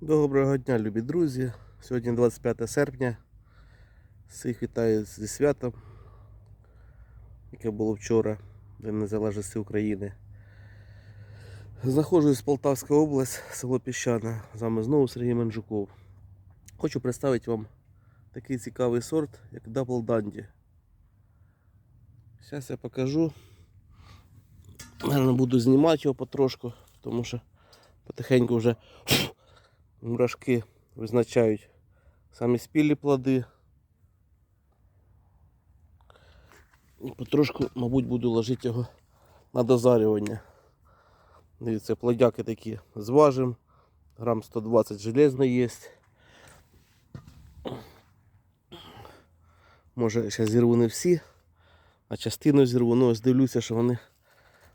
Доброго дня, любі друзі. Сьогодні 25 серпня. Всіх вітаю зі святом, яке було вчора, День Незалежності України. Знаходжусь Полтавська область, село Піщане. З вами знову Сергій Менжуков. Хочу представити вам такий цікавий сорт, як Double Dandy. Зараз я покажу. Наверно, буду знімати його потрошку, тому що потихеньку вже мурашки визначають самі спілі плоди. І потрошку, мабуть, буду ложити його на дозарювання. Дивіться, плодяки такі зважим. Грам 120 железно є. Може, ще зірву не всі, а частину зірву. Ну, ось дивлюся, що вони,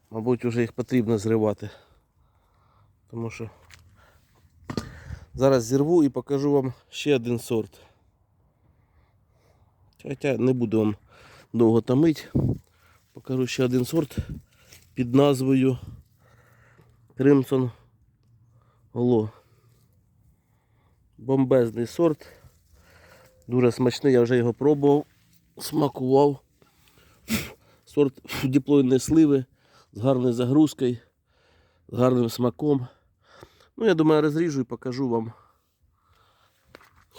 мабуть, вже їх потрібно зривати. Тому що Зараз зірву і покажу вам ще один сорт. Хоча не буду вам довго томити. Покажу ще один сорт під назвою Crimson Glow. Бомбезний сорт. Дуже смачний, я вже його пробував, смакував. Сорт діплойної сливи з гарною загрузкою, з гарним смаком. Ну, я думаю, розріжу і покажу вам.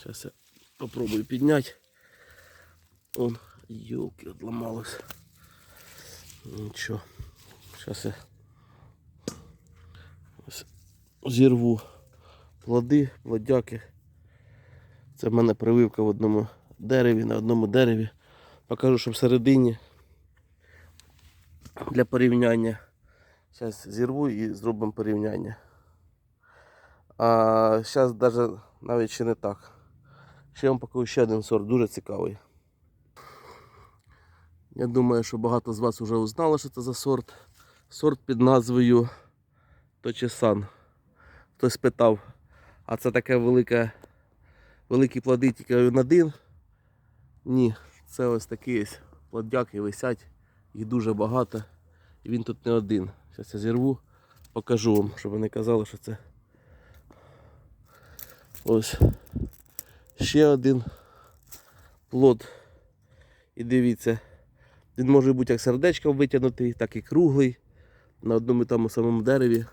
Зараз я попробую підняти. Он, елки, отламалось. Нічого. Зараз я зірву плоди, плодяки. Це в мене прививка в одному дереві, на одному дереві. Покажу, що всередині для порівняння. Зараз зірву і зробимо порівняння. А зараз навіть, навіть ще не так. Ще вам покажу ще один сорт, дуже цікавий. Я думаю, що багато з вас вже узнали, що це за сорт. Сорт під назвою Точесан. Хтось питав, а це таке велике, великі плоди тільки один? Ні, це ось такі ось плодяки висять, їх дуже багато. І він тут не один. Зараз я зірву, покажу вам, щоб ви не казали, що це. Ось ще один плод. І дивіться, він може бути як сердечком витягнутий, так і круглий. На одному і тому самому дереві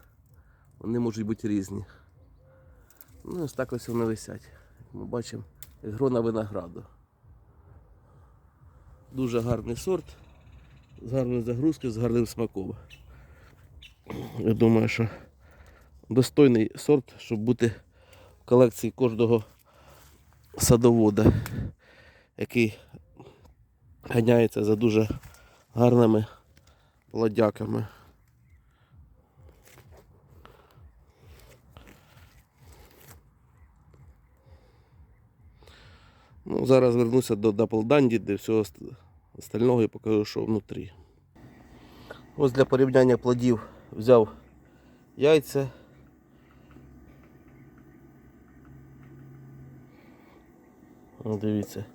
вони можуть бути різні. Ну, ось так ось вони висять. Ми бачимо, як грона винограду. Дуже гарний сорт, з гарною загрузкою, з гарним смаком. Я думаю, що достойний сорт, щоб бути колекції кожного садовода, який ганяється за дуже гарними плодяками. Ну, зараз вернуся до Dandy, де всього остального і покажу, що внутрі. Ось для порівняння плодів взяв яйця. Дивіться.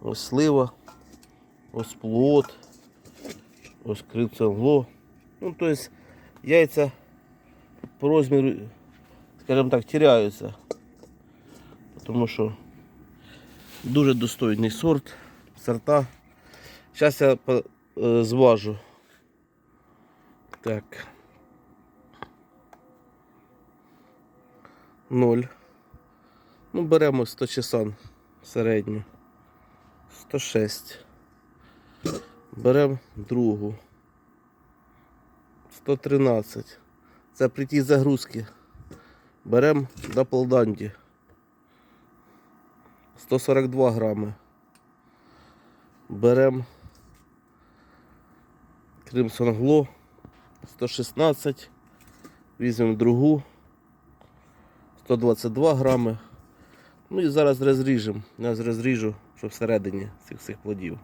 Ось слива, ось плод, ось крицело. Ну, то есть яйця по розміру, скажімо так, теряються. Тому що дуже достойний сорт, сорта. Зараз я е, зважу. Так. Ноль. Ну, беремо 100 часан середню. 106. Беремо другу. 113. Це при тій загрузці. Беремо Double Dandy. 142 грами. Беремо Crimson Glow 116. Візьмемо другу. 122 грами. Ну і зараз розріжемо. Я розріжу, що всередині цих всіх плодів.